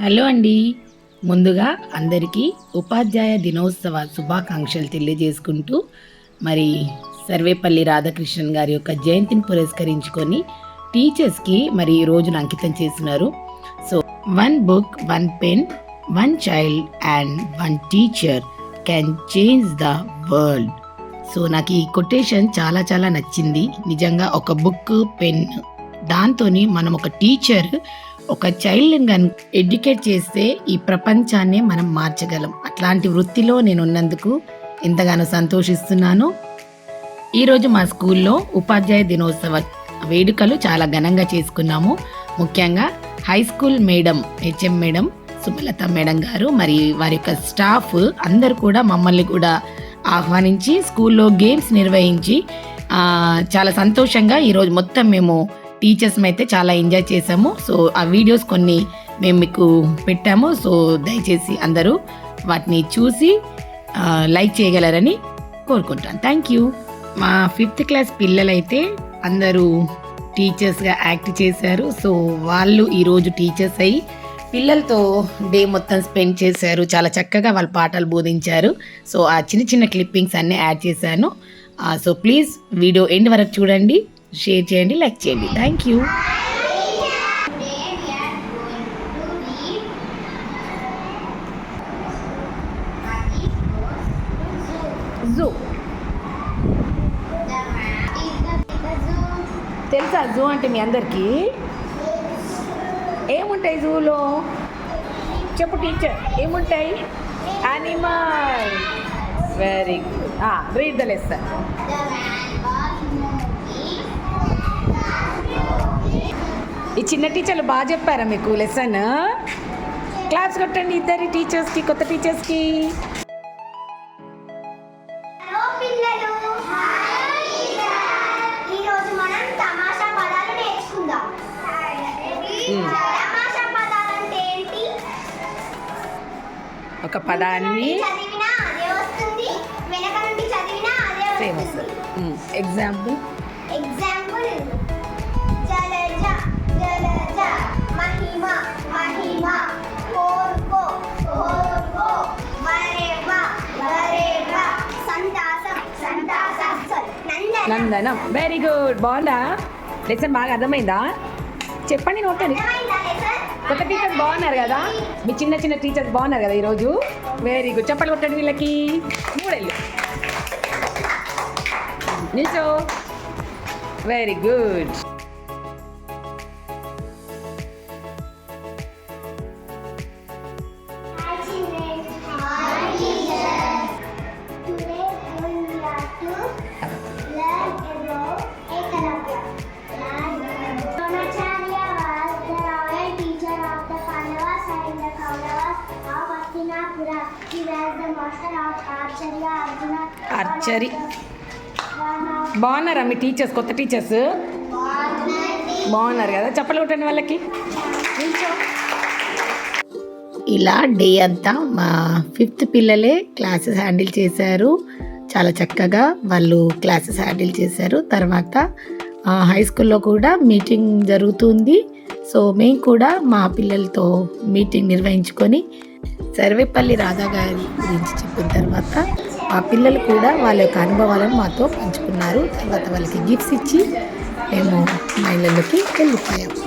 Hello అండి. ముందుగా అందరికీ ఉపాధ్యాయ దినోత్సవ శుభాకాంక్షలు తెలియజేసుకుంటూ మరి సర్వేపల్లి రాధాకృష్ణన్ గారి యొక్క జయంతిని పురస్కరించుకొని టీచర్స్కి మరి ఈ రోజున అంకితం చేసినారు so one book one pen one child and one teacher can change the world. So నాకు ఈ కొటేషన్ చాలా చాలా నచ్చింది. నిజంగా ఒక బుక్ పెన్ దాంతోని మనం ఒక టీచర్ ఒక చైల్డ్ని కనుక ఎడ్యుకేట్ చేస్తే ఈ ప్రపంచాన్నే మనం మార్చగలం. అట్లాంటి వృత్తిలో నేను ఉన్నందుకు ఎంతగానో సంతోషిస్తున్నాను. ఈరోజు మా స్కూల్లో ఉపాధ్యాయ దినోత్సవ వేడుకలు చాలా ఘనంగా చేసుకున్నాము. ముఖ్యంగా high school madam HM madam Sumalatha madam గారు మరి వారి యొక్క స్టాఫ్ అందరు కూడా మమ్మల్ని కూడా ఆహ్వానించి స్కూల్లో గేమ్స్ నిర్వహించి చాలా సంతోషంగా ఈరోజు మొత్తం మేము టీచర్స్ అయితే చాలా ఎంజాయ్ చేసాము. సో ఆ వీడియోస్ కొన్ని మేము మీకు పెట్టాము. సో దయచేసి అందరూ వాటిని చూసి లైక్ చేయగలరని కోరుకుంటాను. థ్యాంక్ యూ మా ఫిఫ్త్ క్లాస్ పిల్లలైతే అందరూ టీచర్స్గా యాక్ట్ చేశారు. సో వాళ్ళు ఈరోజు టీచర్స్ అయ్యి పిల్లలతో డే మొత్తం స్పెండ్ చేశారు. చాలా చక్కగా వాళ్ళు పాఠాలు బోధించారు. సో ఆ చిన్న చిన్న క్లిప్పింగ్స్ అన్నీ యాడ్ చేశాను. సో ప్లీజ్ వీడియో ఎండ్ వరకు చూడండి. షేర్ చేయండి లైక్ చేయండి. థ్యాంక్ యూ జూ తెలుసా జూ అంటే మీ అందరికీ? ఏముంటాయి జూలో చెప్పు టీచర్ ఏముంటాయి? Animal very good read the lesson చిన్న టీచర్లు బాగా చెప్పారా మీకు లెసన్? క్లాస్ కొట్టండి ఇద్దరి టీచర్స్కి కొత్త టీచర్స్కి హలో పిల్లలు. ఈరోజు నందనం. వెరీ గుడ్ బాగుందా? లెసన్ బాగా అర్థమైందా? చెప్పండి నోటండి కొత్త టీచర్స్ బాగున్నారు కదా? మీ చిన్న చిన్న టీచర్స్ బాగున్నారు కదా ఈరోజు? వెరీ గుడ్ చెప్పండి కొట్టండి వీళ్ళకి. మూడెళ్ళు. నిల్చో. వెరీ గుడ్ ఆర్చరీ బాగున్నారా మీ టీచర్స్ కొత్త టీచర్స్? బాగున్నారు కదా. చెప్పలు కొట్టండి వాళ్ళకి. ఇలా డే అంతా మా ఫిఫ్త్ పిల్లలే క్లాసెస్ హ్యాండిల్ చేశారు. చాలా చక్కగా వాళ్ళు క్లాసెస్ హ్యాండిల్ చేశారు. తర్వాత హై స్కూల్లో కూడా మీటింగ్ జరుగుతుంది. సో మేము కూడా మా పిల్లలతో మీటింగ్ నిర్వహించుకొని సర్వేపల్లి రాధా గారి గురించి చెప్పిన తర్వాత మా పిల్లలు కూడా వాళ్ళ యొక్క అనుభవాలను మాతో పంచుకున్నారు. తర్వాత వాళ్ళకి గిఫ్ట్స్ ఇచ్చి మేము మా ఇళ్ళలోకి వెళ్ళిపోయాము